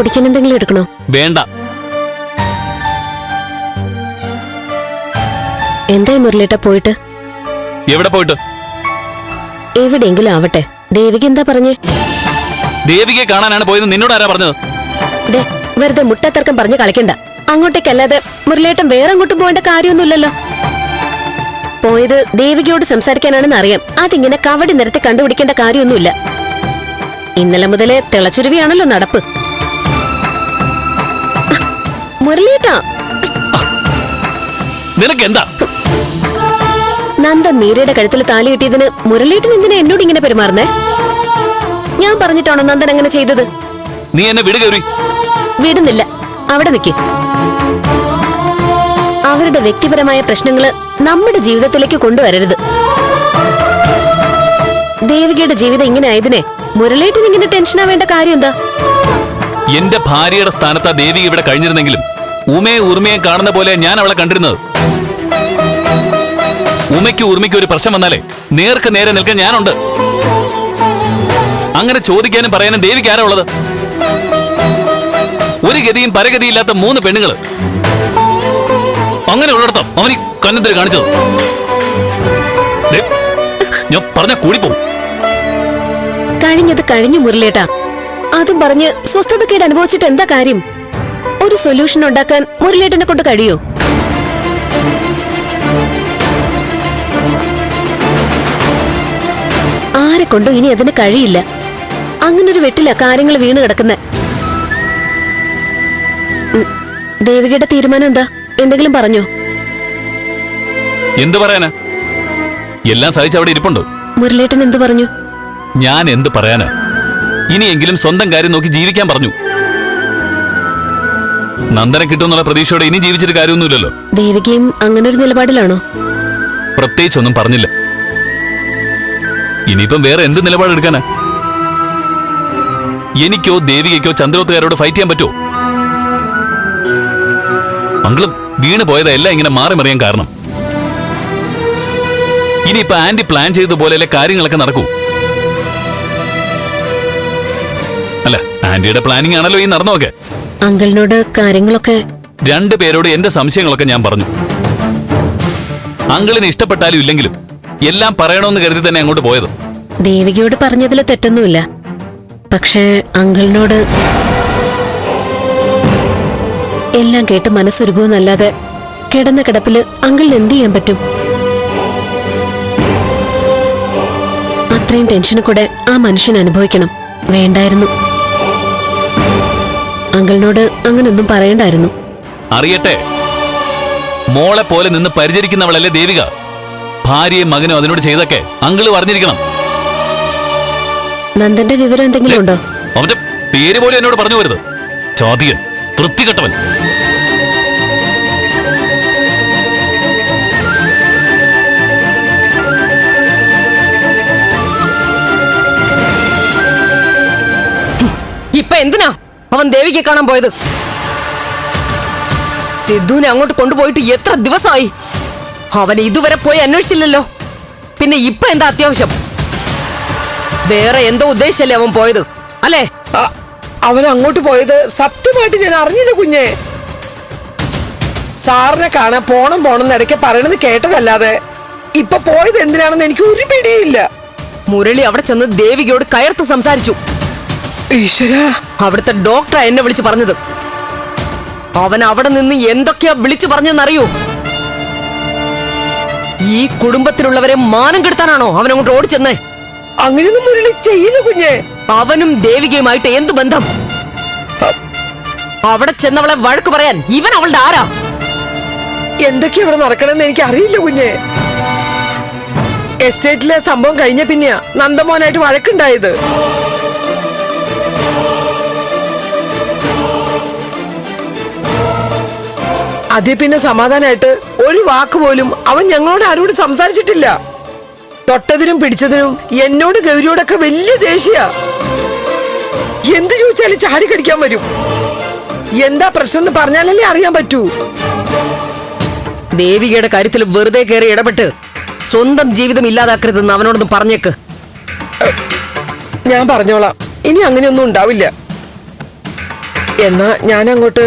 കുടിക്കാൻ എന്തെങ്കിലും എടുക്കണോ? വേണ്ട. എന്തായി മുരളിട്ട പോയിട്ട്? എവിടെ പോയിട്ട്? എവിടെയെങ്കിലും ആവട്ടെ. ദേവിക എന്താ പറഞ്ഞേ? ദേവികയെ കാണാനാണ് പോയത്. നിന്നോട് ആരാ പറഞ്ഞത്? ദേ വെറുതെ മുട്ടത്തർക്കം പറഞ്ഞ് കളിക്കണ്ട. അങ്ങോട്ടേക്കല്ലാതെ മുരളിയേട്ടൻ വേറെ അങ്ങോട്ടും പോകേണ്ട കാര്യമൊന്നുമില്ലല്ലോ. പോയത് ദേവികയോട് സംസാരിക്കാനാണെന്ന് അറിയാം. അതിങ്ങനെ കവടി നിരത്തി കണ്ടുപിടിക്കേണ്ട കാര്യമൊന്നുമില്ല. ഇന്നലെ മുതലേ തിളച്ചുരുവിയാണല്ലോ നടപ്പ്. മുരളിയേട്ടാ നിനക്ക് എന്താ നന്ദ മീരയുടെ കഴുത്തിൽ താലി കിട്ടിയതിന് മുരളിയേട്ടൻ എന്തിനാ എന്നോട് ഇങ്ങനെ പെരുമാറുന്നേ? ഞാൻ പറഞ്ഞിട്ടാണോ നന്ദൻ അങ്ങനെ ചെയ്തത്? നീ എന്നെ വിടുന്നില്ല. അവിടെ നിൽക്കി അവരുടെ വ്യക്തിപരമായ പ്രശ്നങ്ങൾ നമ്മുടെ ജീവിതത്തിലേക്ക് കൊണ്ടുവരരുത്. ദേവികയുടെ ജീവിതം ഇങ്ങനെ ആയതിനെ മുരളീട്ടൻ ഇങ്ങനെ ടെൻഷനാവേണ്ട കാര്യം എന്താ? എന്റെ ഭാര്യയുടെ സ്ഥാനത്താ ദേവി ഇവിടെ കഴിഞ്ഞിരുന്നെങ്കിലും ഉമയെ ഉർമയെ കാണുന്ന പോലെ ഞാൻ അവളെ കണ്ടിരുന്നത്. ഉമയ്ക്ക് ഉർമയ്ക്ക് ഒരു പ്രശ്നം വന്നാലേ നേർക്ക് നേരെ നിൽക്കാൻ ഞാനുണ്ട്. അങ്ങനെ ചോദിക്കാനും പറയാനും ദേവിക്ക് ആരാ ഉള്ളത്? ഒരു ഗതിയും പരഗതിയില്ലാത്ത മൂന്ന് പെണ്ണുങ്ങൾ. അങ്ങനെ ഉള്ളിടത്തം അവന് കന്നത്തിൽ കാണിച്ചത്. ഞാൻ പറഞ്ഞ കൂടിപ്പോവും. കഴിഞ്ഞത് കഴിഞ്ഞു മുരളേട്ടാ. അതും പറഞ്ഞ് സ്വസ്ഥതക്കേട് അനുഭവിച്ചിട്ട് എന്താ കാര്യം? ഒരു സൊല്യൂഷൻ ഉണ്ടാക്കാൻ മുരളീട്ടനെ കൊണ്ട് കഴിയോ? ആരെ കൊണ്ടോ ഇനി അതിന് കഴിയില്ല. അങ്ങനൊരു വെട്ടില കാര്യങ്ങൾ വീണ് കിടക്കുന്ന. ദേവികയുടെ തീരുമാനം എന്താ? എന്തെങ്കിലും പറഞ്ഞോ? എന്ത് പറയാനാ? എല്ലാം സഹിച്ച് അവിടെ ഇരിപ്പുണ്ടോ? മുരളീട്ടൻ എന്ത് പറഞ്ഞു? ഞാൻ എന്ത് പറയാനാ? ഇനിയെങ്കിലും സ്വന്തം കാര്യം നോക്കി ജീവിക്കാൻ പറഞ്ഞു. നന്ദനെ കിട്ടുമെന്നുള്ള പ്രതീക്ഷയോടെ ഇനി ജീവിച്ചിട്ട് കാര്യമൊന്നുമില്ലല്ലോ. ദേവികയും അങ്ങനെ ഒരു നിലപാടിലാണോ? പ്രത്യേകിച്ചൊന്നും പറഞ്ഞില്ല. ഇനിയിപ്പം വേറെ എന്ത് നിലപാടെടുക്കാനാ എനിക്കോ ദേവികയ്ക്കോ ചന്ദ്രോത്തുകാരോട് ഫൈറ്റ് ചെയ്യാൻ പറ്റുമോ? അങ്കിൾ വീണ് പോയതാ എല്ലാം ഇങ്ങനെ മാറി മറിയാൻ കാരണം. ഇനിയിപ്പോ ആന്റി പ്ലാൻ ചെയ്തതുപോലെയല്ലേ കാര്യങ്ങളൊക്കെ നടക്കൂ. അല്ല ആന്റിയുടെ പ്ലാനിങ് ആണല്ലോ ഈ നടന്നോക്കെ അങ്കിളിനോട് കാര്യങ്ങളൊക്കെ രണ്ടു പേരോട് എന്റെ സംശയങ്ങളൊക്കെ ഞാൻ പറഞ്ഞു. അങ്കിളിന് ഇഷ്ടപ്പെട്ടാലും ഇല്ലെങ്കിലും എല്ലാം പറയണമെന്ന് കരുതി തന്നെ അങ്ങോട്ട് പോയത്. ദേവികയോട് പറഞ്ഞതിൽ തെറ്റൊന്നുമില്ല. പക്ഷേ അങ്കിളിനോട് എല്ലാം കേട്ട് മനസ്സൊരുകുമെന്നല്ലാതെ കിടന്ന കിടപ്പിൽ അങ്കിളിന് എന്ത് ചെയ്യാൻ പറ്റും? അത്രയും ടെൻഷനും കൂടെ ആ മനുഷ്യൻ അനുഭവിക്കണം. വേണ്ടായിരുന്നു. അങ്കിളിനോട് അങ്ങനൊന്നും പറയണ്ടായിരുന്നു. അറിയട്ടെ. മോളെ പോലെ നിന്ന് പരിചരിക്കുന്നവളല്ലേ ദേവിക? ഭാര്യയും മകനും അതിനോട് ചെയ്തൊക്കെ അങ്കിൾ പറഞ്ഞിരിക്കണം. നന്ദന്റെ വിവരം എന്തെങ്കിലും ഉണ്ടോ? അവന്റെ പേര് പോലും എന്നോട് പറഞ്ഞു വരുത് ചോദ്യൻ വൃത്തികെട്ടവൻ. ഇപ്പൊ എന്തിനാ? അവൻ ദേവിക്ക് കാണാൻ പോയത്. സിദ്ധുവിനെ അങ്ങോട്ട് കൊണ്ടുപോയിട്ട് എത്ര ദിവസമായി? അവൻ ഇതുവരെ പോയി അന്വേഷിച്ചില്ലല്ലോ. പിന്നെ ഇപ്പൊ എന്താ അത്യാവശ്യം? വേറെ എന്തോ ഉദ്ദേശിച്ചല്ലേ അവൻ പോയത്? അല്ലേ? അവൻ അങ്ങോട്ട് പോയത് സത്യമായിട്ട് ഞാൻ അറിഞ്ഞില്ല കുഞ്ഞെ. സാറിനെ കാണാൻ പോണം പോണം എന്ന് ഇടയ്ക്ക് പറയണത് കേട്ടതല്ലാതെ ഇപ്പൊ പോയത് എന്തിനാണെന്ന് എനിക്ക് ഒരു പിടിയില്ല മുരളി അവിടെ ചെന്ന് ദേവികയോട് കയർത്ത് സംസാരിച്ചു. അവിടുത്തെ ഡോക്ടർ എന്നെ വിളിച്ചു പറഞ്ഞത്. അവൻ അവിടെ നിന്ന് എന്തൊക്കെയാ വിളിച്ചു പറഞ്ഞെന്നറിയൂ. ഈ കുടുംബത്തിലുള്ളവരെ മാനം കെടുത്താനാണോ അവൻ അങ്ങോട്ട് ഓടിച്ചെന്നേ? അങ്ങനെയൊന്നും മുരളി ചെയ്യില്ല കുഞ്ഞെ. അവനും ദേവികയുമായിട്ട് എന്ത് ബന്ധം? അവിടെ ചെന്നവളെ വഴക്ക് പറയാൻ ഇവൻ അവളുടെ ആരാ? എന്തൊക്കെയാ ഇവിടെ നടക്കണമെന്ന് എനിക്ക് അറിയില്ല കുഞ്ഞെ. എസ്റ്റേറ്റിലെ സംഭവം കഴിഞ്ഞ പിന്നെയാ നന്ദമോനായിട്ട് വഴക്കുണ്ടായത്. അതേ പിന്നെ സമാധാനമായിട്ട് ഒരു വാക്ക് പോലും അവൻ ഞങ്ങളോട് ആരോട് സംസാരിച്ചിട്ടില്ല. തൊട്ടതിനും പിടിച്ചതിനും എന്നോട് ഗൗരിയോടൊക്കെ വലിയ ദേഷ്യ. എന്ത് ചോദിച്ചാലും ചാരി കടിക്കാൻ വരും. എന്താ പ്രശ്നം എന്ന് പറഞ്ഞാലല്ലേ അറിയാൻ പറ്റൂ. ദേവികയുടെ കാര്യത്തിൽ വെറുതെ കയറി ഇടപെട്ട് സ്വന്തം ജീവിതം ഇല്ലാതാക്കരുതെന്ന് അവനോടൊന്ന് പറഞ്ഞേക്ക്. ഞാൻ പറഞ്ഞോളാം. ഇനി അങ്ങനെയൊന്നും ഉണ്ടാവില്ല. എന്നാ ഞാൻ അങ്ങോട്ട്